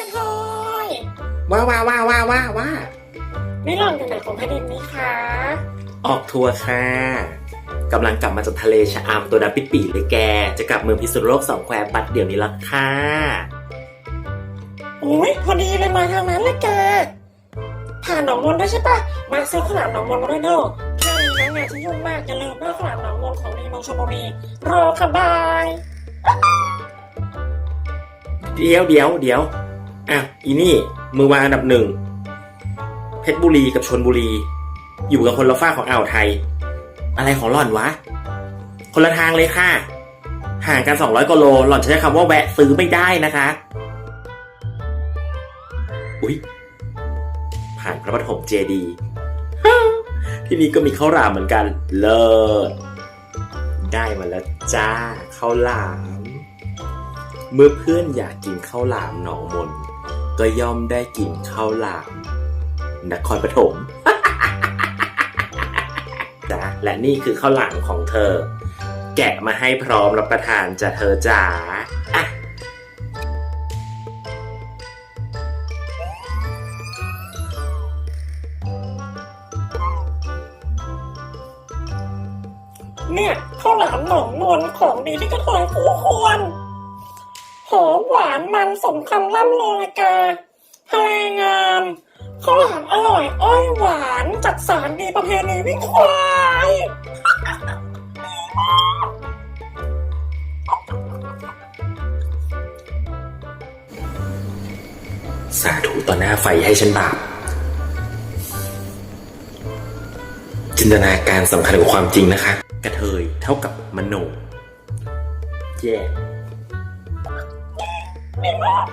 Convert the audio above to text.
กันเทยว้าว้าว้าว้าว้าว้าไม่ลองดูหนังของพระเดนนี้คะ ออกทัวร์ค่ะกำลังกลับมาจากทะเลชะอำตัวดำปิดปีเลยแก จะกลับเมืองพิษณุโลกสองแควบัตรเดี๋ยวนี้ละค่ะโอ้ยพอดีเลยมาทางนั้นเลยแกผ่านหนองมนด้วยใช่ปะมาซื้อข้าวหลามหนองมนมาด้วยเนอะแค่นี้นะงานที่ยุ่งมากอย่าลืมว่าข้าวหลามหนองมนของดีเมืองชลบุรีรอค่ะบาย เดี๋ยวเดี๋ยวเดี๋ยว อะอีนี่มือวางอันดับหนึ่งเพชรบุรีกับชนบุรี อยู่กับคนละฝ้าของอ่าวไทย อะไรของหล่อนวะ คนละทางเลยค่ะ ห่างกัน 200กิโลหล่อนใช้คำว่าแวะซื้อไม่ได้นะคะ อุ๊ย ผ่านพระปฐมเจดีย์ที่นี่ก็มีข้าวหลามเหมือนกัน เลิศได้มาแล้วจ้าข้าวหลาม เมื่อเพื่อนอยากกินข้าวหลามหนองมน ก็ย่อมได้กินข้าวหลามนครปฐมจ้ะและนี่คือข้าวหลามของเธอ แกะมาให้พร้อมรับประทานจะเธอจ๋าอะเนี่ยข้าวหลามหนองมนของดีที่กระเทยคู่ควร หอมหวานมันสมคำล่ำลือเลยแกทะเลงามข้าวหลามอร่อยอ้อยหวานจัดสารดีประเพณีวิ่งควายสาธุต่อหน้าไฟให้ฉันบาปจินตนาการสำคัญกว่าความจริงนะคะ กระเทยเท่ากับมโน แย่ Mira!